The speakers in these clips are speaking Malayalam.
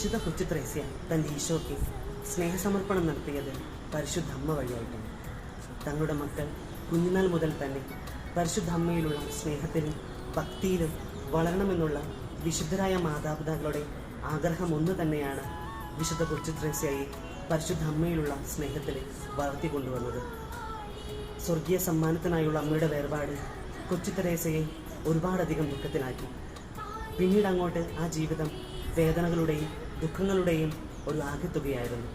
ത്രേസ്യ തന്റെ ഈശോയ്ക്ക് സ്നേഹസമർപ്പണം നടത്തിയത് പരിശുദ്ധ അമ്മ വഴിയായിട്ടാണ്. തങ്ങളുടെ മക്കൾ കുഞ്ഞുനാൾ മുതൽ തന്നെ പരിശുദ്ധ അമ്മയിലുള്ള സ്നേഹത്തിലും ഭക്തിയിലും വളരണമെന്നുള്ള വിശുദ്ധരായ മാതാപിതാക്കളുടെ ആഗ്രഹം ഒന്ന് തന്നെയാണ് വിശുദ്ധ കൊച്ചു ത്രേസ്യയെ പരിശുദ്ധ അമ്മയിലുള്ള സ്നേഹത്തിൽ വളർത്തിക്കൊണ്ടുവന്നത് സ്വർഗീയ സമ്മാനത്തിനായുള്ള അമ്മയുടെ വേർപാട് കൊച്ചു തെരേസയെ ഒരുപാടധികം ദുഃഖത്തിലാക്കി. പിന്നീട് അങ്ങോട്ട് ആ ജീവിതം വേദനകളുടെയും ദുഃഖങ്ങളുടെയും ഒരു ആകെത്തുകയായിരുന്നു.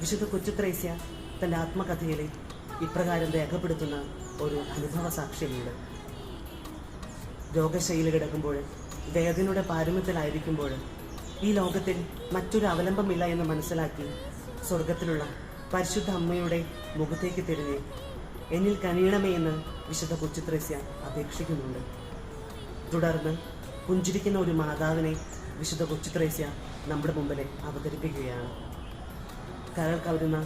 വിശുദ്ധ കൊച്ചുത്രേസ്യ തന്റെ ആത്മകഥയിൽ ഇപ്രകാരം രേഖപ്പെടുത്തുന്ന ഒരു അനുഭവ സാക്ഷ്യമുണ്ട് രോഗശൈലി കിടക്കുമ്പോൾ വേദനയുടെ പാരമ്യത്തിലായിരിക്കുമ്പോൾ ഈ ലോകത്തിൽ മറ്റൊരു അവലംബമില്ല എന്ന് മനസ്സിലാക്കി സ്വർഗത്തിലുള്ള പരിശുദ്ധ അമ്മയുടെ മുഖത്തേക്ക് തിരിഞ്ഞ് എന്നിൽ കനിയണമേ എന്ന് വിശുദ്ധ കൊച്ചുത്രസ്യ അപേക്ഷിക്കുന്നുണ്ട്. തുടർന്ന് പുഞ്ചിരിക്കുന്ന ഒരു മാതാവിനെ വിശുദ്ധ കൊച്ചുത്രേസ്യ നമ്മുടെ മുമ്പിൽ അവതരിപ്പിക്കുകയാണ്. കരൾ കവരുന്ന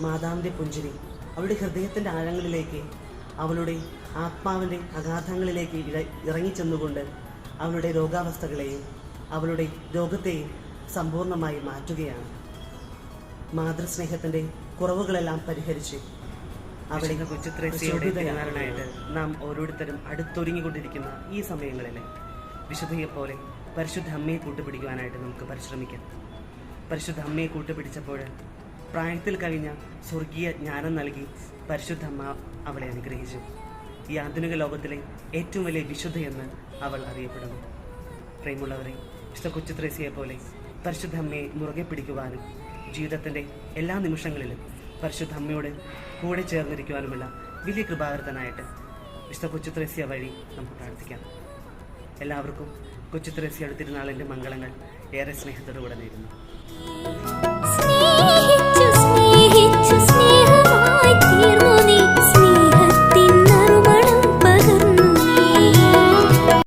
മാതാവിന്റെ പുഞ്ചിരി അവളുടെ ഹൃദയത്തിന്റെ ആഴങ്ങളിലേക്ക് അവളുടെ ആത്മാവിന്റെ അഗാധങ്ങളിലേക്ക് ഇഴ ഇറങ്ങിച്ചെന്നുകൊണ്ട് അവളുടെ രോഗാവസ്ഥകളെയും അവളുടെ രോഗത്തെയും സമ്പൂർണമായി മാറ്റുകയാണ്. മാതൃസ്നേഹത്തിന്റെ കുറവുകളെല്ലാം പരിഹരിച്ച് അവിടെ കൊച്ചുത്രേസ്യയുടെ നാം ഓരോരുത്തരും അടുത്തൊരുങ്ങിക്കൊണ്ടിരിക്കുന്ന ഈ സമയങ്ങളിൽ വിശുദ്ധയെ പോലെ പരിശുദ്ധ അമ്മയെ കൂട്ടുപിടിക്കുവാനായിട്ട് നമുക്ക് പരിശ്രമിക്കാം. പരിശുദ്ധ അമ്മയെ കൂട്ടുപിടിച്ചപ്പോൾ പ്രായത്തിൽ കഴിഞ്ഞ സ്വർഗീയ ജ്ഞാനം നൽകി പരിശുദ്ധ അമ്മ അവളെ അനുഗ്രഹിച്ചു. ഈ ആധുനിക ലോകത്തിലെ ഏറ്റവും വലിയ വിശുദ്ധയെന്ന് അവൾ അറിയപ്പെടുന്നു. പ്രേമുള്ളവരെ വിശുദ്ധ കൊച്ചുത്രേസ്യയെ പോലെ പരിശുദ്ധ അമ്മയെ മുറുകെ പിടിക്കുവാനും ജീവിതത്തിന്റെ എല്ലാ നിമിഷങ്ങളിലും പരിശുദ്ധ അമ്മയോട് കൂടെ ചേർന്നിരിക്കുവാനുമുള്ള വലിയ കൃപാകൃതനായിട്ട് വിശുദ്ധ കൊച്ചുത്രേസ്യ വഴി നമുക്ക് പ്രാർത്ഥിക്കാം. എല്ലാവർക്കും കൊച്ചു കൊച്ചുത്രേസ്യയുടെ തിരുനാളിന്റെ മംഗളങ്ങൾ ഏറെ സ്നേഹത്തോടു കൂടെ നേരുന്നു.